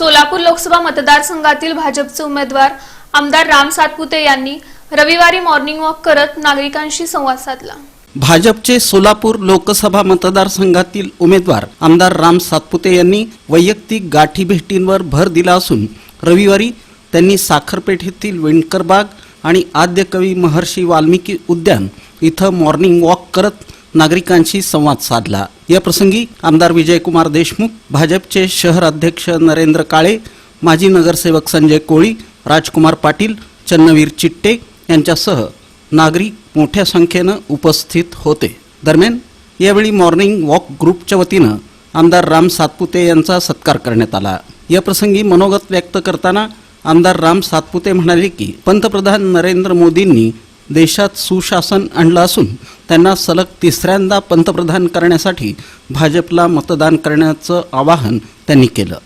सोलापूर लोकसभा मतदारसंघातील भाजपचे उमेदवार आमदार राम सातपुते यांनी रविवारी मॉर्निंग वॉक करत नागरिकांशी संवाद साधला. भाजपचे सोलापूर लोकसभा मतदारसंघातील उमेदवार आमदार राम सातपुते यांनी वैयक्तिक गाठीभेटींवर भर दिला असून रविवारी त्यांनी साखरपेठेतील विणकरबाग आणि आद्यकवी महर्षी वाल्मिकी उद्यान इथं मॉर्निंग वॉक करत नागरिकांशी संवाद साधला. या प्रसंगी आमदार विजयकुमार देशमुख भाजपचे शहर अध्यक्ष नरेंद्र काळे माजी नगरसेवक संजय कोळी राजकुमार पाटील चन्नवीर चिट्टे यांच्यासह नागरिक मोठ्या संख्येनं उपस्थित होते. दरम्यान यावेळी मॉर्निंग वॉक ग्रुपच्या वतीनं आमदार राम सातपुते यांचा सत्कार करण्यात आला. या प्रसंगी मनोगत व्यक्त करताना आमदार राम सातपुते म्हणाले की पंतप्रधान नरेंद्र मोदींनी देशात सुशासन आणलं असून त्यांना सलग तिसऱ्यांदा पंतप्रधान करण्यासाठी भाजपला मतदान करण्याचं आवाहन त्यांनी केलं.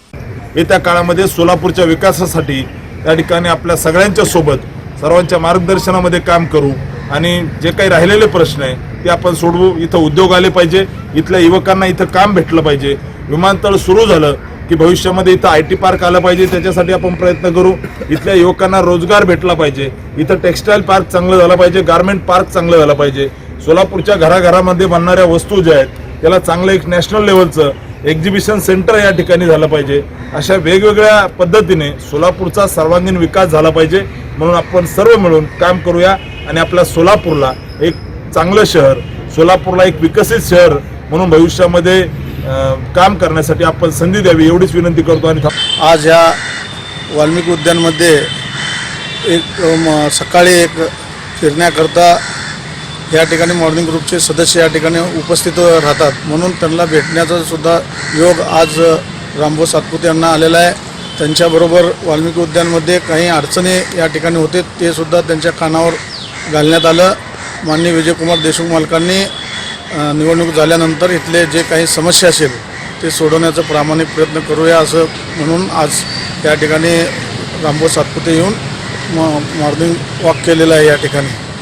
येत्या काळामध्ये सोलापूरच्या विकासासाठी त्या ठिकाणी आपल्या सगळ्यांच्या सोबत सर्वांच्या मार्गदर्शनामध्ये काम करू आणि जे काही राहिलेले प्रश्न आहे ते आपण सोडवू. इथं उद्योग आले पाहिजे इथल्या युवकांना इथं काम भेटलं पाहिजे. विमानतळ सुरू झालं की भविष्यामध्ये इथं आय टी पार्क आलं पाहिजे त्याच्यासाठी आपण प्रयत्न करू. इथल्या युवकांना रोजगार भेटला पाहिजे. इथं टेक्स्टाईल पार्क चांगलं झालं पाहिजे गारमेंट पार्क चांगलं झालं पाहिजे. सोलापूरच्या घराघरामध्ये बनणाऱ्या वस्तू ज्या आहेत त्याला चांगलं एक नॅशनल लेवलचं एक्झिबिशन सेंटर या ठिकाणी झालं पाहिजे. अशा वेगवेगळ्या पद्धतीने सोलापूरचा सर्वांगीण विकास झाला पाहिजे. म्हणून आपण सर्व मिळून काम करूया आणि आपल्या सोलापूरला एक चांगलं शहर सोलापूरला एक विकसित शहर म्हणून भविष्यामध्ये काम करण्यासाठी आपण संधी द्यावी एवढीच विनंती करतो आणि आज ह्या वाल्मिकी उद्यानमध्ये एक म, सकाळी एक फिरण्याकरता या ठिकाणी मॉर्निंग ग्रुपचे सदस्य या ठिकाणी उपस्थित राहतात. म्हणून त्यांना भेटण्याचा सुद्धा योग आज रामभाऊ सातपुते यांना आलेला आहे. त्यांच्याबरोबर वाल्मिकी उद्यानमध्ये काही अडचणी या ठिकाणी होते ते सुद्धा त्यांच्या कानावर घालण्यात आलं. माननीय विजयकुमार देशमुख मालकांनी निवडणूक झाल्यानंतर इथले जे काही समस्या असेल ते सोडवण्याचा प्रामाणिक प्रयत्न करूया असं म्हणून आज या ठिकाणी रामभाऊ सातपुते येऊन म मॉर्निंग वॉक केलेला आहे या ठिकाणी.